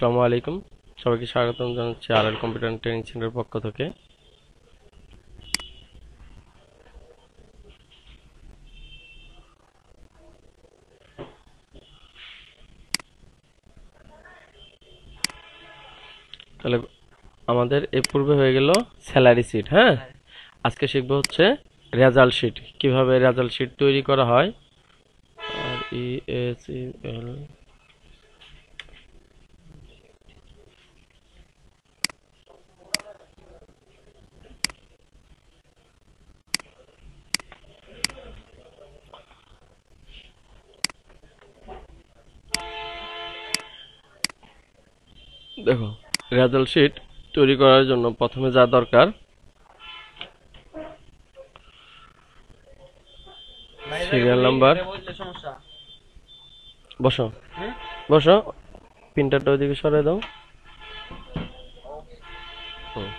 আসসালামু আলাইকুম। সবাইকে স্বাগতম জানাচ্ছি আর এল কম্পিউটার ট্রেনিং সেন্টারের পক্ষ থেকে। তাহলে আমাদের এ পূর্বে হয়ে গেল স্যালারি শিট হ্যাঁ? আজকে শিখব হচ্ছে রেজাল্ট শিট কীভাবে রেজাল্ট শিট তৈরি করা হয়। আর ই এস ই এল দেখো, রেজাল্ট শিট তৈরি করার জন্য প্রথমে যা দরকার সিরিয়াল নাম্বার বসো। বসো প্রিন্টারটা ওইদিকে সরাই দাও। হুম।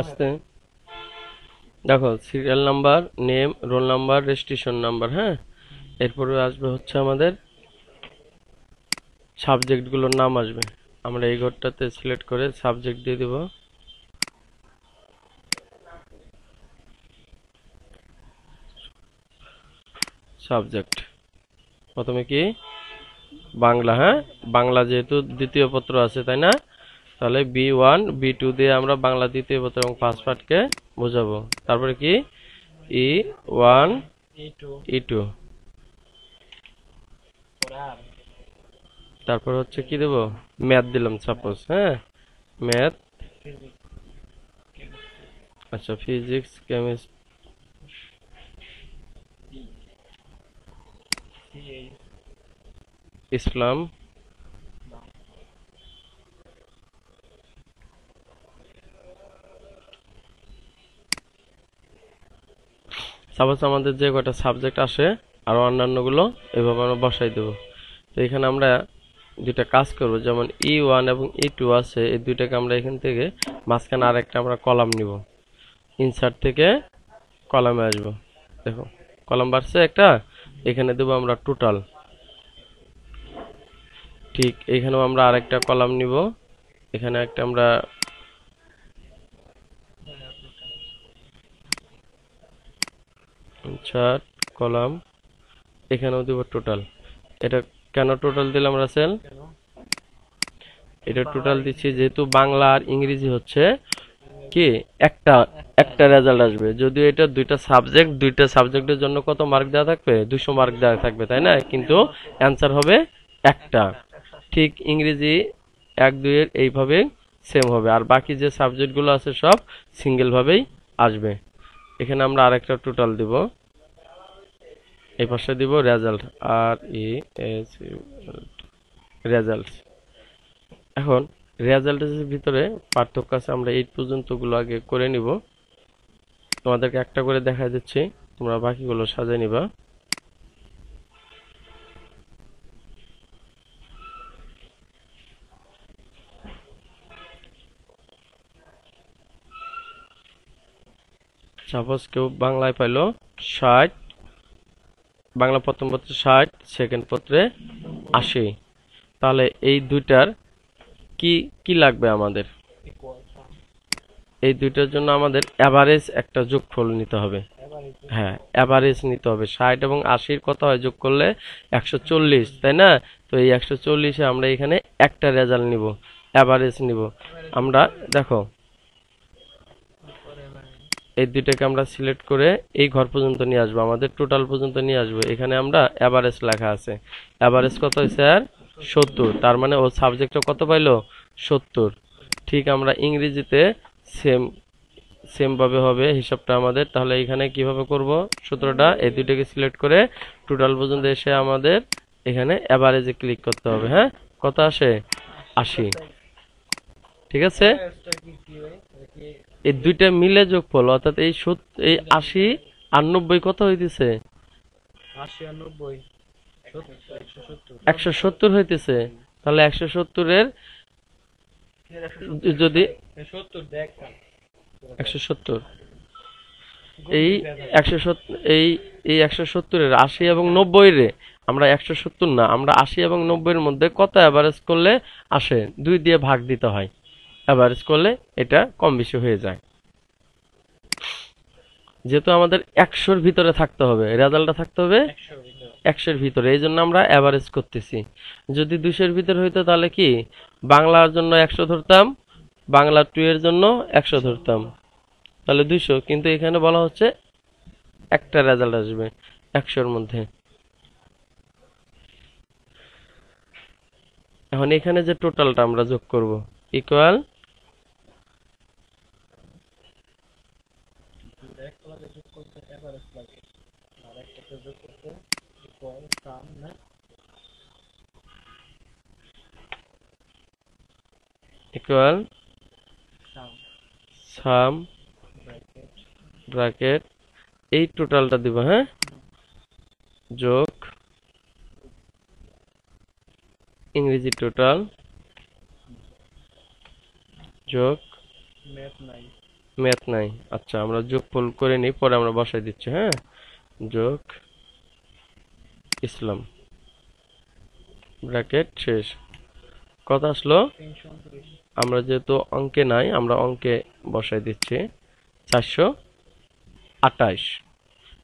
আস্তে। দেখো serial number name roll number registration number হ্যাঁ? এরপরে আসবে হচ্ছে আমাদের সাবজেক্টগুলোর নাম আসবে। আমরা এই ঘরটাতে সিলেক্ট করে সাবজেক্ট দিয়ে দেব। সাবজেক্ট প্রথমে কি? বাংলা হ্যাঁ? বাংলা যেহেতু দ্বিতীয় পত্র আছে, তাই না? তাহলে বি ওয়ান বি টু দিয়ে আমরা বাংলা দ্বিতীয় পত্র এবং ফার্স্ট পার্টকে বোঝাবো। তারপরে কি? ই ওয়ান ই টু তারপর হচ্ছে কি দেব? ম্যাথ দিলাম সাপোজ হ্যাঁ? ম্যাথ আচ্ছা ফিজিক্স কেমিস্ট্রি ইসলাম। সাপোজ আমাদের যে কয়টা সাবজেক্ট আসে, আর অন্যান্যগুলো এভাবে আমরা বসাই দেব। তো এখানে আমরা দুইটা কাজ করব, যেমন ই ওয়ান এবং ই টু আছে, এই দুইটাকে আমরা এখান থেকে মাঝখানে আরেকটা আমরা কলাম নিব। ইনসার্ট থেকে কলামে আসব। দেখো, কলাম বাড়ছে একটা, এখানে দেবো আমরা টোটাল ঠিক এখানেও আমরা আরেকটা কলাম নিব। এখানে একটা আমরা চার, কলাম। এখানেও দিব টোটাল এটা কেন টোটাল দিলাম, রাসেল? এটা টোটাল দিচ্ছি যেহেতু বাংলা আর ইংরেজি হচ্ছে। কি? একটা একটা রেজাল্ট আসবে। যদিও এটা দুইটা সাবজেক্ট দুইটা সাবজেক্টের জন্য কত মার্ক দেওয়া থাকবে? দুশো মার্ক দেওয়া থাকবে, তাই না? কিন্তু অ্যান্সার হবে একটা। ঠিক ইংরেজি এক, দুইয়ের এইভাবে সেম হবে। আর বাকি যে সাবজেক্টগুলো আছে সব সিঙ্গেলভাবেই আসবে। এখানে আমরা আরেকটা টোটাল দিব। এই পাশে দিব রেজাল্ট আর ই এস রেজাল্ট এখন রেজাল্টের ভিতরে পার্থক্য আছে, আমরা এইট পর্যন্তগুলো আগে করে নিব। তোমাদেরকে একটা করে দেখা দিচ্ছি, তোমরা বাকিগুলো সাজিয়ে নিবা। সাপোজ কেউ বাংলায় পাইলো ষাট বাংলা প্রথম পত্রে ষাট সেকেন্ড পত্রে আশি। তাহলে এই দুইটার কি কি লাগবে আমাদের? এই দুইটার জন্য আমাদের অ্যাভারেজ একটা যোগ যোগফল নিতে হবে। হ্যাঁ অ্যাভারেজ নিতে হবে। ষাট এবং আশির কত হয়? যোগ করলে একশো চল্লিশ, তাই না? তো এই একশো চল্লিশে আমরা এখানে একটা রেজাল্ট নিব অ্যাভারেজ নিব। আমরা, দেখো এই দুইটাকে আমরা সিলেক্ট করে এই ঘর পর্যন্ত নিয়ে আসব। আমাদের টোটাল পর্যন্ত নিয়ে আসব। এখানে আমরা অ্যাভারেজ লেখা আছে। অ্যাভারেজ কত আর? সত্তর। তার মানে ও সাবজেক্টটা কত পাইলো? সত্তর। ঠিক আমরা ইংরেজিতে সেম সেম ভাবে হবে হিসাবটা আমাদের। তাহলে এখানে কীভাবে করব? সূত্রটা এই দুইটাকে সিলেক্ট করে টোটাল পর্যন্ত এসে আমাদের এখানে অ্যাভারেজে ক্লিক করতে হবে হ্যাঁ? কত আসে? আশি। ঠিক আছে? এই দুইটা মিলে যোগ যোগফল অর্থাৎ এই সত- এই আশি আর নব্বই কত হইতেছে? একশো সত্তর। হইতেছে। তাহলে একশো সত্তরের যদি একশো সত্তর। এই একশো সত্তর এই এই একশো সত্তরের আশি এবং নব্বই রে আমরা একশো সত্তর না আমরা আশি এবং নব্বইয়ের মধ্যে কত অ্যাভারেজ করলে আসে? দুই দিয়ে ভাগ দিতে হয়। অ্যাভারেজ করলে এটা কম বেশি হয়ে যায়। যেহেতু আমাদের একশোর ভিতরে থাকতে হবে রেজাল্টটা থাকতে হবে একশোর ভিতরে। এই জন্য আমরা অ্যাভারেজ করতেছি। যদি দুশোর ভিতরে হইতো তাহলে কি? বাংলার জন্য একশো ধরতাম বাংলা টু এর জন্য একশো ধরতাম। তাহলে দুশো কিন্তু এখানে বলা হচ্ছে একটা রেজাল্ট আসবে একশোর মধ্যে। এখন এখানে যে টোটালটা আমরা যোগ করব ইকুয়াল এক লাগে যোগ করতে এভারেজ লাগে আর একটাতে যোগ করতে ইকুয়াল সাম না ইকুয়াল সাম সাম ব্র্যাকেট এই টোটালটা দিব হ্যাঁ? যোগ ইংরেজি টোটাল যোগ ম্যাথ নাই। আচ্ছা আমরা যোগফল করে নিই, পরে আমরা বসাই দিচ্ছি হ্যাঁ? যোগ ইসলাম। ব্র্যাকেট, শেষ। কথা আসলো, আমরা যেহেতু অঙ্কে নাই, আমরা অঙ্কে বসাই দিচ্ছি। চারশো আটাইশ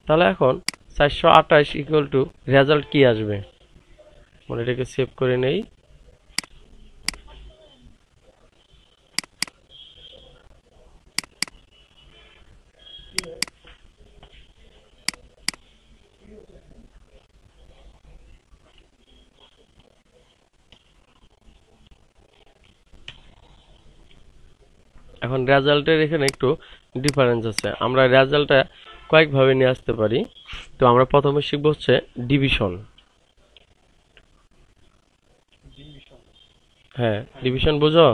তাহলে এখন চারশো আটাইশ ইকুয়াল টু রেজাল্ট কি আসবে? মানে এটাকে সেভ করে নেই। এখন রেজাল্টের এখানে একটু ডিফারেন্স আছে। আমরা রেজাল্টটা কয়েকভাবে নিয়ে আসতে পারি। তো আমরা প্রথমে শিখব হচ্ছে ডিভিশন হ্যাঁ ডিভিশন বুঝো?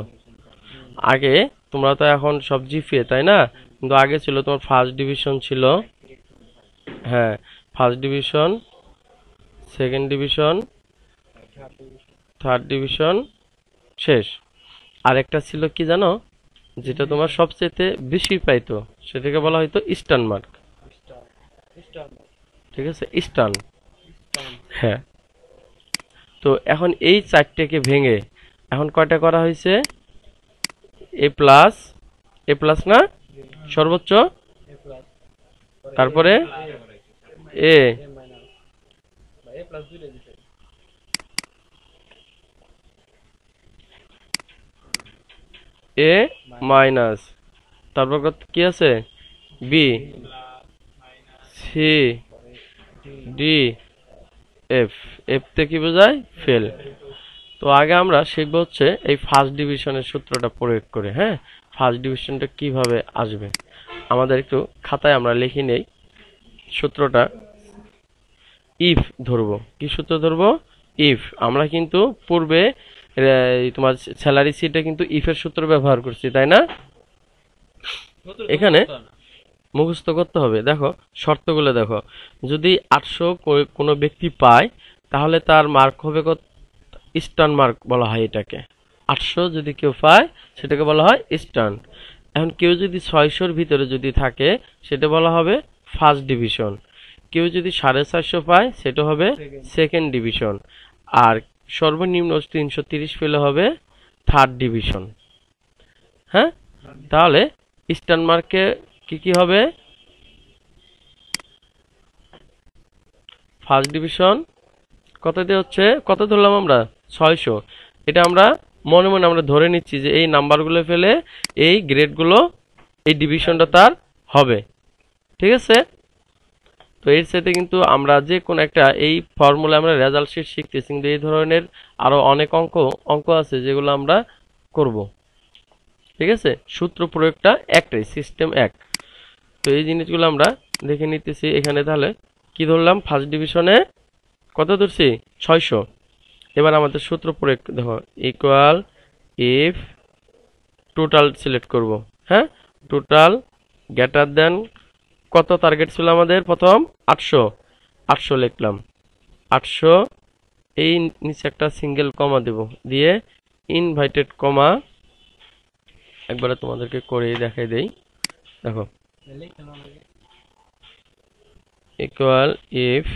আগে তোমরা তো এখন সব জিপিএ তাই না? কিন্তু আগে ছিল তোমার ফার্স্ট ডিভিশন ছিল হ্যাঁ first division second division third division শেষ। আরেকটা ছিল কি জানো? যেটা তোমার সবচেয়ে বেশি পাইতো, সেটাকে বলা হয়তো ইস্টার্ন মার্ক। ঠিক আছে? ইস্টার্ন। হ্যাঁ। তো এখন এই চারটেকে ভেঙে এখন কয়টা করা হয়েছে এ প্লাস এ প্লাস না? সর্বোচ্চ? তারপরে? এ। এ মাইনাস তারপর কি আছে? B C D F F তে কি বোঝায়? ফেল তো আগে আমরা শিখব হচ্ছে এই ফার্স্ট ডিভিশনের সূত্রটা প্রয়োগ করে হ্যাঁ? ফার্স্ট ডিভিশনটা কীভাবে আসবে? আমাদের একটু খাতায় আমরা লিখে নেই। সূত্রটা ইফ ধরবো। কি সূত্র ধরবো? ইফ আমরা কিন্তু পূর্বে তোমার স্যালারি সিটে কিন্তু ইফের সূত্র ব্যবহার করছি তাই না? এখানে মুখস্থ করতে হবে। দেখো শর্তগুলো দেখো। যদি আটশো কোনো ব্যক্তি পায় তাহলে তার মার্ক হবে কত? স্টার্ন মার্ক বলা হয় এটাকে। আটশো যদি কেউ পায় সেটাকে বলা হয় স্টার্ন এখন কেউ যদি ছয়শোর ভিতরে যদি থাকে সেটা বলা হবে ফার্স্ট ডিভিশন কেউ যদি সাড়ে চারশো পায় সেটা হবে সেকেন্ড ডিভিশন আর সর্বনিম্ন তিনশো তিরিশ পেলে হবে থার্ড ডিভিশন হ্যাঁ? তাহলে ইস্টার্ন মার্কে কি কি হবে? ফার্স্ট ডিভিশন কত দিয়ে হচ্ছে? কত ধরলাম আমরা? ছয়শো। এটা আমরা মনে মনে আমরা ধরে নিচ্ছি যে এই নাম্বারগুলো ফেলে এই গ্রেডগুলো এই ডিভিশনটা তার হবে। ঠিক আছে? তো এর সাথে কিন্তু আমরা যে কোন একটা এই ফর্মুলা আমরা রেজাল্ট শিট শিখতেছি, কিন্তু এই ধরনের আরও অনেক অঙ্ক অঙ্ক আছে যেগুলো আমরা করব। ঠিক আছে? সূত্র প্রয়োগটা একটাই সিস্টেম এক। তো এই জিনিসগুলো আমরা দেখে নিতেছি এখানে তাহলে। কি ধরলাম? ফার্স্ট ডিভিশনে কত ধরছি? ছয়শো। এবার আমাদের সূত্র প্রয়োগ, দেখো ইকুয়াল ইফ টোটাল সিলেক্ট করব। হ্যাঁ? টোটাল গ্রেটার দেন কত টার্গেট ছিল আমাদের প্রথম? আটশো। আটশো লিখলাম। আটশো, এই নিচে একটা সিঙ্গেল কমা দেব। দিয়ে ইনভাইটেড কমা একবারে তোমাদেরকে করে দেখাই দেই। দেখো। ইকুয়াল ইফ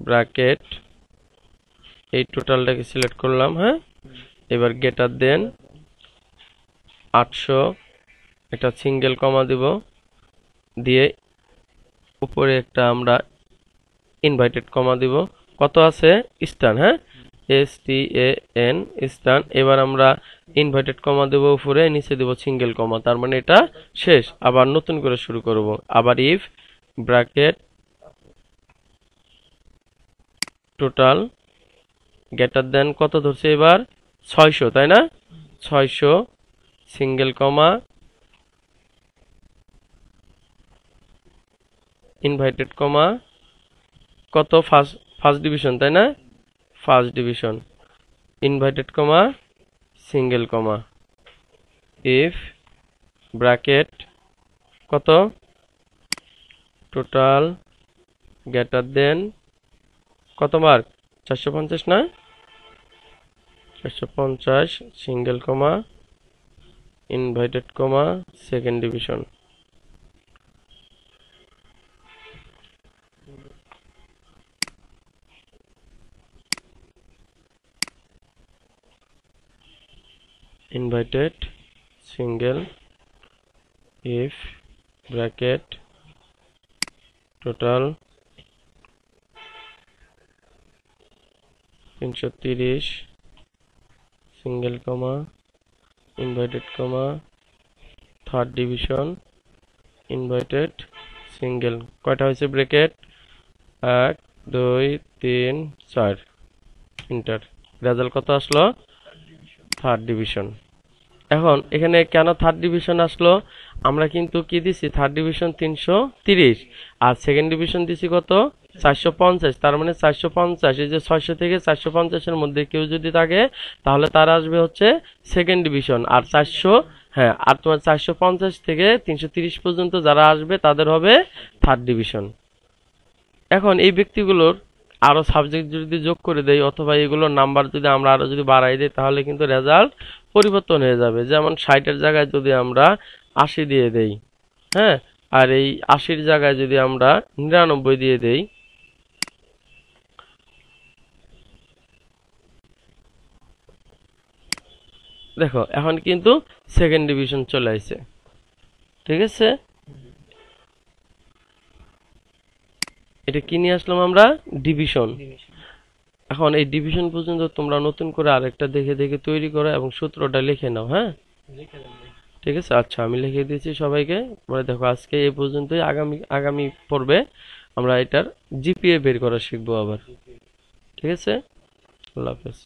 ব্র্যাকেট এই টোটালটাকে সিলেক্ট করলাম হ্যাঁ? এবার গেটার দেন। আটশো একটা সিঙ্গেল কমা দিব। দিয়ে উপরে একটা আমরা ইনভাইটেড কমা দিব। কত আছে? স্টান হ্যাঁ? এস টি এ এন স্টান এবার আমরা ইনভাইটেড কমা দেব উপরে, নিচে দেব সিঙ্গেল কমা তার মানে এটা শেষ। আবার নতুন করে শুরু করব। আবার if bracket total greater then কত ধরছে এবার? ছয়শো, তাই না? ছয়শো সিঙ্গেল কমা ইনভাইটেড কমা কত ফার্স্ট ফার্স্ট ডিভিশন তাই না? First division invited comma single comma if bracket কত? টোটাল গেটার দেন কত মার্ক চারশো পঞ্চাশ না? চারশো পঞ্চাশ single comma invited comma second division invited single, if, bracket, total, তিনশো তিরিশ single comma invited comma third division invited single কয়টা হয়েছে ব্রেকেট এক, দুই, তিন, চার ইন্টার রেজাল্ট কত আসলো? থার্ড ডিভিশন এখন, এখানে কেন থার্ড ডিভিশন আসলো? আমরা কিন্তু কি দিছি? থার্ড ডিভিশন তিনশো তিরিশ। আর সেকেন্ড ডিভিশন দিছি কত? চারশো পঞ্চাশ। তার মানে চারশো পঞ্চাশ, এই যে ছয়শো থেকে চারশো পঞ্চাশের মধ্যে কেউ যদি থাকে, তাহলে তার আসবে হচ্ছে সেকেন্ড ডিভিশন আর চারশো হ্যাঁ আর তোমার চারশো পঞ্চাশ থেকে তিনশো তিরিশ পর্যন্ত যারা আসবে, তাদের হবে থার্ড ডিভিশন এখন এই ব্যক্তিগুলোর আরও সাবজেক্ট যদি যোগ করে দেই অথবা এগুলোর নাম্বার যদি আমরা আরও যদি বাড়াই দিই, তাহলে কিন্তু রেজাল্ট পরিবর্তন হয়ে যাবে। যেমন ষাটের জায়গায় যদি আমরা আশি দিয়ে দেই হ্যাঁ? আর এই আশির জায়গায় যদি আমরা নিরানব্বই দিয়ে দেই, দেখো, এখন কিন্তু সেকেন্ড ডিভিশন চলে আসছে ঠিক আছে? এটা কি নিয়ে আসলাম আমরা? ডিভিশন এখন এই ডিভিশন পর্যন্ত তোমরা নতুন করে আরেকটা দেখে দেখে তৈরি করো এবং সূত্রটা লিখে নাও হ্যাঁ। ঠিক আছে? আচ্ছা আমি লিখে দিয়েছি সবাইকে। পরে দেখো আজকে এই পর্যন্তই। আগামী আগামী পর্বে আমরা এটার জিপিএ বের করা শিখব আবার। ঠিক আছে? আল্লাহ হাফেজ।